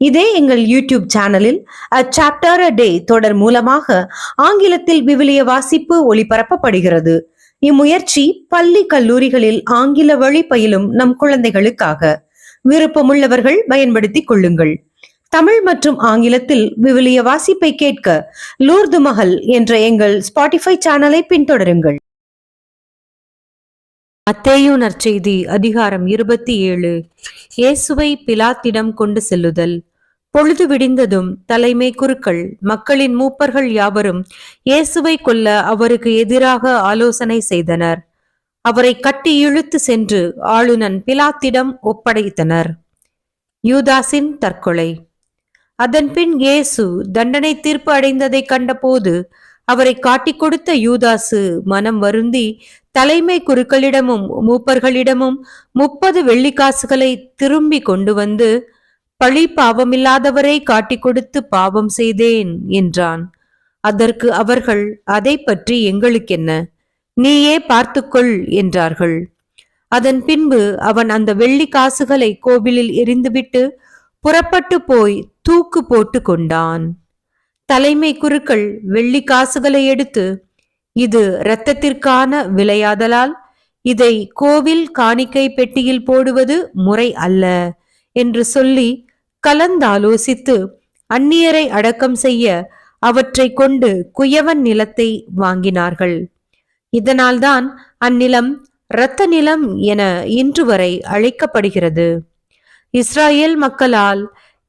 இதே எங்கள் யூடியூப் சேனலில் அ சாப்டர் அ டே தொடர் மூலமாக ஆங்கிலத்தில் விவிலிய வாசிப்பு ஒளிபரப்பப்படுகிறது. இம்முயற்சி பள்ளி கல்லூரிகளில் ஆங்கில வழி பயிலும் நம் குழந்தைகளுக்காக. விருப்பமுள்ளவர்கள் பயன்படுத்திக் கொள்ளுங்கள். தமிழ் மற்றும் ஆங்கிலத்தில் விவிலிய வாசிப்பை கேட்க லூர்து மஹல் என்ற எங்கள் ஸ்பாட்டிஃபை சேனலை பின்தொடருங்கள். அத்தேயு நற்செய்தி அதிகாரம் இருபத்தி ஏழு. இயேசுவை பிலாத்திடம் கொண்டு செல்லுதல். பொழுது விடிந்ததும் தலைமை குருக்கள் மக்களின் மூப்பர்கள் யாவரும் இயேசுவை கொல்ல அவருக்கு எதிராக ஆலோசனை செய்தனர். அவரை கட்டி இழுத்து சென்று ஆளுநன் பிலாத்திடம் ஒப்படைத்தனர். யூதாசின் தற்கொலை. அதன்பின் இயேசு தண்டனை தீர்ப்பு அடைந்ததை கண்டபோது அவரை காட்டிக் கொடுத்த யூதாசு மனம் வருந்தி தலைமை குருக்களிடமும் மூப்பர்களிடமும் முப்பது வெள்ளிக்காசுகளை திரும்பி கொண்டு வந்து பழி பாவமில்லாதவரை காட்டிக் கொடுத்து பாவம் செய்தேன் என்றான். அதற்கு அவர்கள் அதை பற்றி எங்களுக்கென்ன? நீயே பார்த்துக்கொள் என்றார்கள். அதன் பின்பு அவன் அந்த வெள்ளி காசுகளை கோவிலில் எரிந்துவிட்டு புறப்பட்டு போய் தூக்கு போட்டு கொண்டான். தலைமை குருக்கள் வெள்ளி காசுகளை எடுத்து இது இரத்தத்திற்கான விளையாதலால் இதை கோவில் காணிக்கை பெட்டியில் போடுவது முறை அல்ல என்று சொல்லி கலந்தாலோசித்து அந்நியரை அடக்கம் செய்ய அவற்றை கொண்டு குயவன் நிலத்தை வாங்கினார்கள். இதனால்தான் அந்நிலம் இரத்த நிலம் என இன்று வரை அழைக்கப்படுகிறது. இஸ்ராயேல் மக்களால்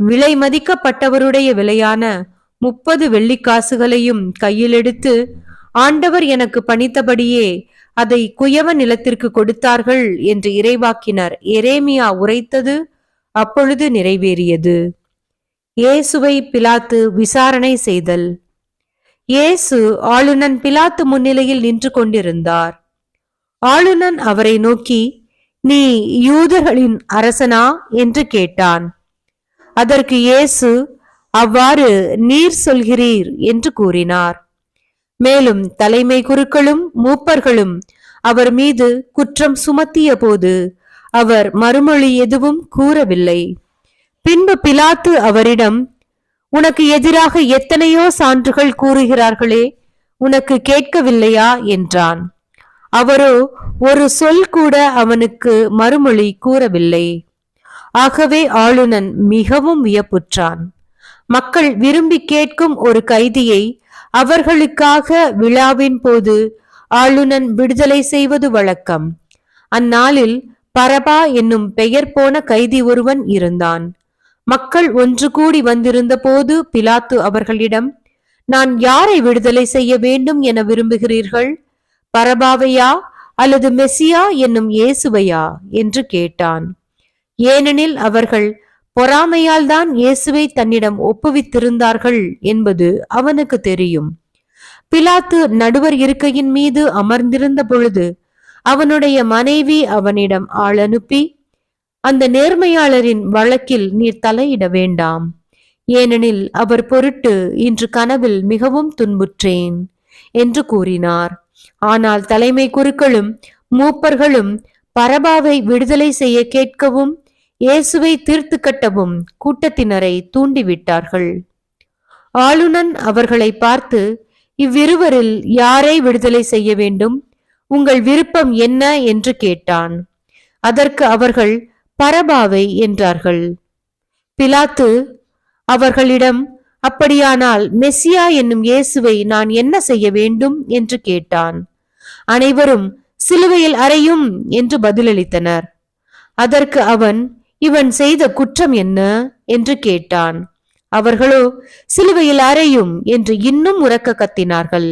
விலை மதிக்கப்பட்டவருடைய விலையான முப்பது வெள்ளிக்காசுகளையும் கையில் எடுத்து ஆண்டவர் எனக்கு பணித்தபடியே அதை குயவ நிலத்திற்கு கொடுத்தார்கள் என்று இறைவாக்கினர் எரேமியா உரைத்தது அப்பொழுது நிறைவேறியது. இயேசுவை பிலாத்து விசாரணை செய்தல். இயேசு ஆளுநன் பிலாத்து முன்னிலையில் நின்று கொண்டிருந்தார். ஆளுநன் அவரை நோக்கி நீ யூதர்களின் அரசனா? என்று கேட்டான். அதற்கு இயேசு அவ்வாறு நீர் சொல்கிறீர் என்று கூறினார். மேலும் தலைமை குருக்களும் மூப்பர்களும் அவர் மீது குற்றம் சுமத்திய போது அவர் மறுமொழி எதுவும் கூறவில்லை. பின்பு பிலாத்து அவரிடம் உனக்கு எதிராக எத்தனையோ சான்றுகள் கூறுகிறார்களே உனக்கு கேட்கவில்லையா? என்றான். அவரோ ஒரு சொல் கூட அவனுக்கு மறுமொழி கூறவில்லை. ஆகவே ஆளுநன் மிகவும் வியப்புற்றான். மக்கள் விரும்பி கேட்கும் ஒரு கைதியை அவர்களுக்காக விழாவின் போது ஆளுநன் விடுதலை செய்வது வழக்கம். அந்நாளில் பரபா என்னும் பெயர் போன கைதி ஒருவன் இருந்தான். மக்கள் ஒன்று கூடி வந்திருந்த போது பிலாத்து அவர்களிடம் நான் யாரை விடுதலை செய்ய வேண்டும் என விரும்புகிறீர்கள்? பரபாவையா அல்லது மெசியா என்னும் இயேசுவையா? என்று கேட்டான். ஏனெனில் அவர்கள் பொறாமையால் தான் இயேசுவை தன்னிடம் ஒப்புவித்திருந்தார்கள் என்பது அவனுக்கு தெரியும். பிலாத்து நடுவர் இருக்கையின் மீது அமர்ந்திருந்த பொழுது அவனுடைய மனைவி அவனிடம் ஆள் அனுப்பி அந்த நேர்மையாளரின் வழக்கில் நீர் தலையிட வேண்டாம். ஏனெனில் அவர் பொருட்டு இன்று கனவில் மிகவும் துன்புற்றேன் என்று கூறினார். ஆனால் தலைமை குருக்களும் மூப்பர்களும் பரபாவை விடுதலை செய்ய கேட்கவும் இயேசுவை தீர்த்து கட்டவும் கூட்டத்தினரை தூண்டிவிட்டார்கள். ஆளுநன் அவர்களை பார்த்து இவ்விருவரில் யாரை விடுதலை செய்ய வேண்டும்? உங்கள் விருப்பம் என்ன என்று கேட்டான். அதற்கு அவர்கள் பரபாவை என்றார்கள். பிலாத்து அவர்களிடம் அப்படியானால் மெஸ்ஸியா என்னும் இயேசுவை நான் என்ன செய்ய வேண்டும்? என்று கேட்டான். அனைவரும் சிலுவையில் அறையும் என்று பதிலளித்தனர். அதற்கு அவன் இவன் செய்த குற்றம் என்ன? என்று கேட்டான். அவர்களோ சிலுவையில் அறையும் என்று இன்னும் உறக்க கத்தினார்கள்.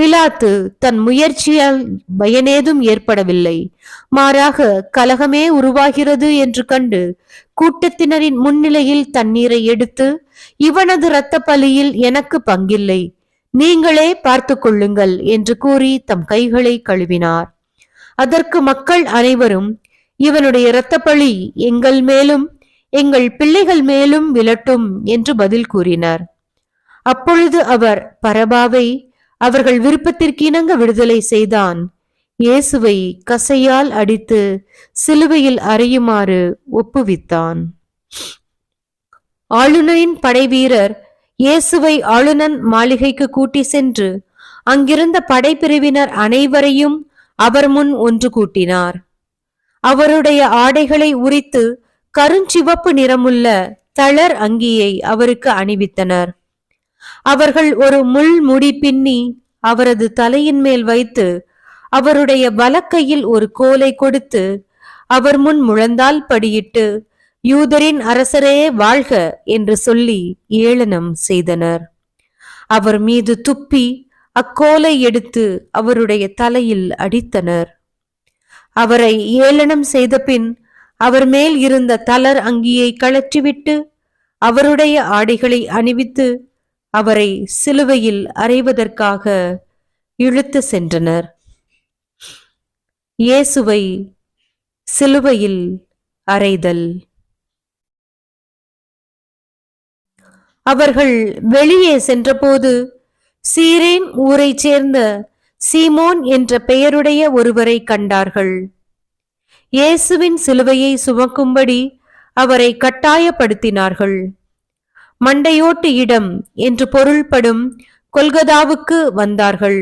பிலாத்து தன் முயற்சியால் பயனேதும் ஏற்படவில்லை. மாறாக கலகமே உருவாகிறது என்று கண்டு கூட்டத்தினரின் முன்னிலையில் தண்ணீரை எடுத்து இவனது இரத்த பலியில் எனக்கு பங்கில்லை. நீங்களே பார்த்து கொள்ளுங்கள் என்று கூறி தம் கைகளை கழுவினார். அதற்கு மக்கள் அனைவரும் இவனுடைய இரத்தப்பழி எங்கள் மேலும் எங்கள் பிள்ளைகள் மேலும் விழட்டும் என்று பதில் கூறினர். அப்பொழுது அவர் பரபாவை அவர்கள் விருப்பத்திற்கிணங்க விடுதலை செய்தான். இயேசுவை கசையால் அடித்து சிலுவையில் அறையுமாறு ஒப்புவித்தான். ஆளுநரின் படைவீரர் இயேசுவை ஆளுநன் மாளிகைக்கு கூட்டி சென்று அங்கிருந்த படைப்பிரிவினர் அனைவரையும் அவர் முன் ஒன்று கூட்டினார். அவருடைய ஆடைகளை உரித்து கருஞ்சிவப்பு நிறமுள்ள தளர் அங்கியை அவருக்கு அணிவித்தனர். அவர்கள் ஒரு முள் முடி பின்னி அவரது தலையின் மேல் வைத்து அவருடைய வலக்கையில் ஒரு கோலை கொடுத்து அவர் முன் முழந்தால் படியிட்டு யூதரின் அரசரே வாழ்க என்று சொல்லி ஏளனம் செய்தனர். அவர் மீது துப்பி அக்கோலை எடுத்து அவருடைய தலையில் அடித்தனர். அவரை ஏளனம் செய்த பின் அவர் மேல் இருந்த தளர் அங்கியை கழற்றிவிட்டு அவருடைய ஆடைகளை அணிவித்து அவரை சிலுவையில் அறைவதற்காக இழுத்து சென்றனர். இயேசுவை சிலுவையில் அறைதல். அவர்கள் வெளியே சென்றபோது சீரேன் ஊரைச் சேர்ந்த சீமோன் என்ற பெயருடைய ஒருவரை கண்டார்கள். இயேசுவின் சிலுவையை சுமக்கும்படி அவரை கட்டாயப்படுத்தினார்கள். மண்டையோட்டு இடம் என்று பொருள்படும் கொல்கதாவுக்கு வந்தார்கள்.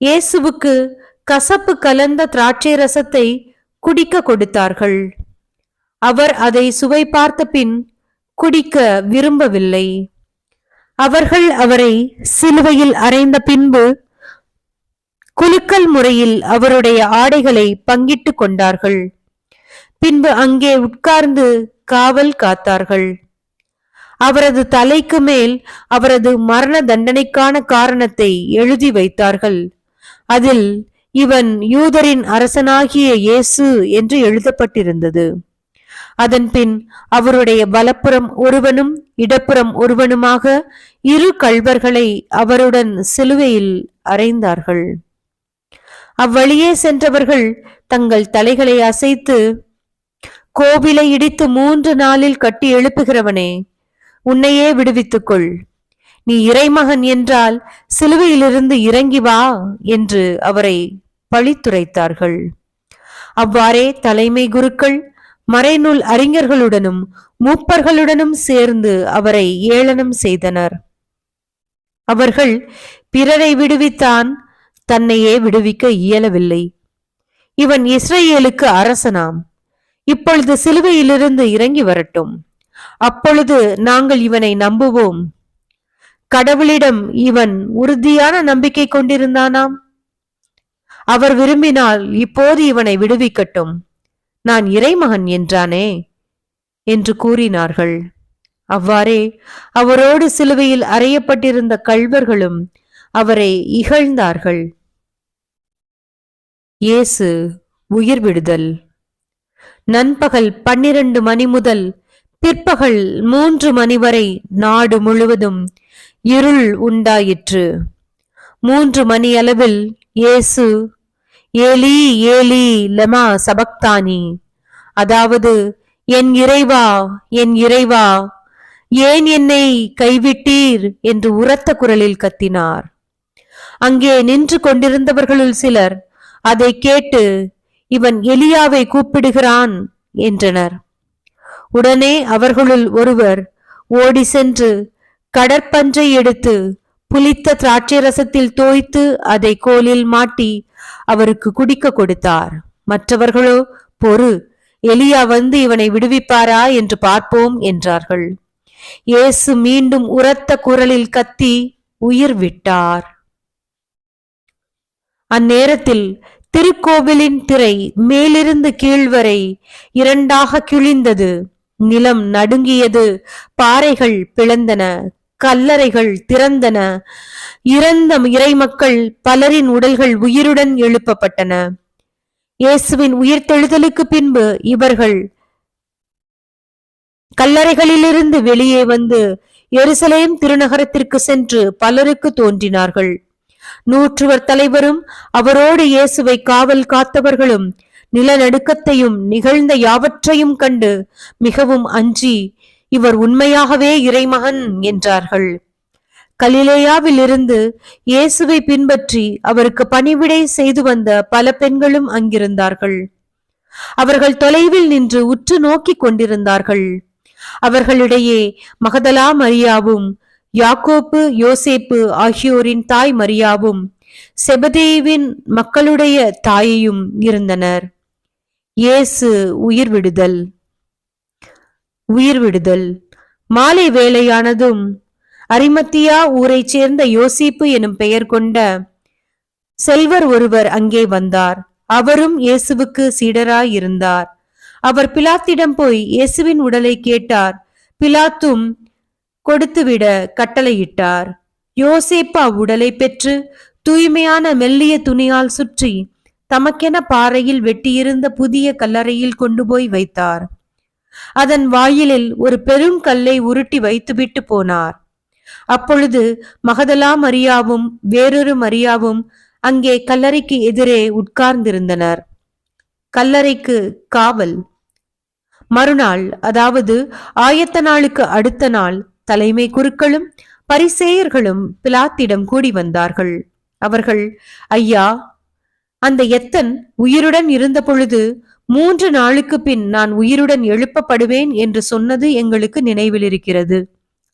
இயேசுவுக்கு கசப்பு கலந்த திராட்சை ரசத்தை குடிக்க கொடுத்தார்கள். அவர் அதை சுவை பார்த்த பின் குடிக்க விரும்பவில்லை. அவர்கள் அவரை சிலுவையில் அறைந்த பின்பு குலுக்கல் முறையில் அவருடைய ஆடைகளை பங்கிட்டு கொண்டார்கள். பின்பு அங்கே உட்கார்ந்து காவல் காத்தார்கள். அவரது தலைக்கு மேல் அவரது மரண தண்டனைக்கான காரணத்தை எழுதி வைத்தார்கள். அதில் இவன் யூதரின் அரசனாகிய இயேசு என்று எழுதப்பட்டிருந்தது. அதன்பின் அவருடைய வலப்புறம் ஒருவனும் இடப்புறம் ஒருவனுமாக இரு கள்வர்களை அவருடன் சிலுவையில் அறைந்தார்கள். அவ்வழியே சென்றவர்கள் தங்கள் தலைகளை அசைத்து கோவிலை இடித்து மூன்று நாளில் கட்டி எழுப்புகிறவனே உன்னையே விடுவித்துக்கொள். நீ இறைமகன் என்றால் சிலுவையிலிருந்து இறங்கி வா என்று அவரை பழித்துரைத்தார்கள். அவ்வாறே தலைமை குருக்கள் மறைநூல் அறிஞர்களுடனும் மூப்பர்களுடனும் சேர்ந்து அவரை ஏளனம் செய்தனர். அவர்கள் பிறரை விடுவித்தான் தன்னையே விடுவிக்க இயலவில்லை. இவன் இஸ்ரேலுக்கு அரசனாம். இப்பொழுது சிலுவையிலிருந்து இறங்கி வரட்டும். அப்பொழுது நாங்கள் இவனை நம்புவோம். கடவுளிடம் இவன் உறுதியான நம்பிக்கை கொண்டிருந்தானாம். அவர் விரும்பினால் இப்போது இவனை விடுவிக்கட்டும். நான் இறைமகன் என்றானே? என்று கூறினார்கள். அவ்வாறே அவரோடு சிலுவையில் அறையப்பட்டிருந்த கள்வர்களும் அவரை இகழ்ந்தார்கள். இயேசு உயிர் விடுதல். நண்பகல் பன்னிரண்டு மணி முதல் பிற்பகல் மூன்று மணி வரை நாடு முழுவதும் இருள் உண்டாயிற்று. மூன்று மணி அளவில் இயேசு ஏலி ஏலி லெமா சபக்தானி அதாவது என் இறைவா என் இறைவா ஏன் என்னை கைவிட்டீர்? என்று உரத்த குரலில் கத்தினார். அங்கே நின்று கொண்டிருந்தவர்களுள் சிலர் அதை கேட்டு இவன் எலியாவை கூப்பிடுகிறான் என்றனர். உடனே அவர்களுள் ஒருவர் ஓடி சென்று கடற்பஞ்சை எடுத்து புளித்த திராட்சை ரசத்தில் தோய்த்து அதை கோலில் மாட்டி அவருக்கு குடிக்க கொடுத்தார். மற்றவர்களோ பொறு எலியா வந்து இவனை விடுவிப்பாரா என்று பார்ப்போம் என்றார்கள். இயேசு மீண்டும் உரத்த குரலில் கத்தி உயிர் விட்டார். அந்நேரத்தில் திருக்கோவிலின் திரை மேலிருந்து கீழ்வரை இரண்டாக கிழிந்தது. நிலம் நடுங்கியது. பாறைகள் பிளந்தன கல்லறைகள் திறந்தன. இறந்த இறைமக்கள் பலரின் உடல்கள் உயிருடன் எழுப்பப்பட்டன. இயேசுவின் உயிர்த்தெழுதலுக்கு பின்பு இவர்கள் கல்லறைகளிலிருந்து வெளியே வந்து எருசலேம் திருநகரத்திற்கு சென்று பலருக்கு தோன்றினார்கள். நூற்றுவர் தலைவரும் அவரோடு இயேசுவை காவல் காத்தவர்களும் நிலநடுக்கத்தையும் நிகழ்ந்த யாவற்றையும் கண்டு மிகவும் அஞ்சி இவர் உண்மையாகவே இறைமகன் என்றார்கள். கலிலேயாவில் இருந்து இயேசுவை பின்பற்றி அவருக்கு பணிவிடை செய்து வந்த பல பெண்களும் அங்கிருந்தார்கள். அவர்கள் தொலைவில் நின்று உற்று நோக்கிக் கொண்டிருந்தார்கள். அவர்களிடையே மகதலா மரியாவும் யாக்கோப்பு யோசேப்பு ஆகியோரின் தாய் மரியாவும் செபதேவின் மக்களுடைய தாயையும் இருந்தனர். இயேசு உயிர் விடுதல். உயிர் விடுதல். மாலை வேளையானதும் அரிமத்தியா ஊரைச் சேர்ந்த யோசிப்பு எனும் பெயர் கொண்ட செல்வர் ஒருவர் அங்கே வந்தார். அவரும் இயேசுவுக்கு சீடராயிருந்தார். அவர் பிலாத்திடம் போய் இயேசுவின் உடலை கேட்டார். பிலாத்தும் கொடுத்துவிட கட்டளையிட்டார். யோசேப்பு அவ்வுடலை பெற்று தூய்மையான மெல்லிய துணியால் சுற்றி தமக்கென பாறையில் வெட்டியிருந்த புதிய கல்லறையில் கொண்டு போய் வைத்தார். அதன் வாயிலில் ஒரு பெருங்கல்லை உருட்டி வைத்துவிட்டு போனார். அப்பொழுது மகதலா மரியாவும் வேறொரு மரியாவும் அங்கே கல்லறைக்கு எதிரே உட்கார்ந்திருந்தனர். கல்லறைக்கு காவல். மறுநாள் அதாவது ஆயத்த நாளுக்கு அடுத்த நாள் தலைமை குருக்களும் பரிசேயர்களும் பிலாத்திடம் கூடி வந்தார்கள். அவர்கள் ஐயா அந்த எத்தன் உயிருடன் இருந்த பொழுது மூன்று நாளுக்கு பின் நான் உயிருடன் எழுப்பப்படுவேன் என்று சொன்னது எங்களுக்கு நினைவில் இருக்கிறது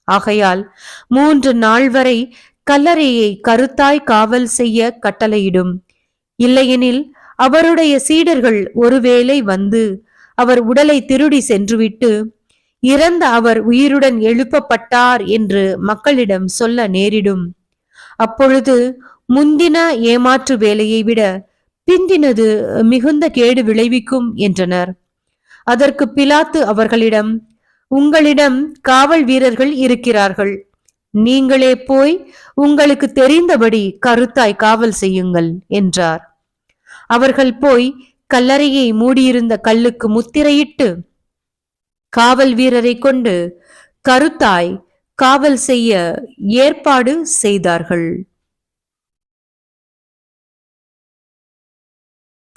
ஆகையால் மூன்று நாள் வரை கல்லறையை கருத்தாய் காவல் செய்ய கட்டளையிடும். இல்லையெனில் அவருடைய சீடர்கள் ஒருவேளை வந்து அவர் உடலை திருடி சென்றுவிட்டு இறந்த அவர் உயிருடன் எழுப்பப்பட்டார் என்று மக்களிடம் சொல்ல நேரிடும். அப்பொழுது முந்தின ஏமாற்று வேலையை விட பிந்தினது மிகுந்த கேடு விளைவிக்கும் என்றனர். அதற்கு பிலாத்து அவர்களிடம் உங்களிடம் காவல் வீரர்கள் இருக்கிறார்கள். நீங்களே போய் உங்களுக்கு தெரிந்தபடி கருத்தாய் காவல் செய்யுங்கள் என்றார். அவர்கள் போய் கல்லறையை மூடியிருந்த கல்லுக்கு முத்திரையிட்டு காவல் வீரரை கொண்டு கருத்தாய் காவல் செய்ய ஏற்பாடு செய்தார்கள்.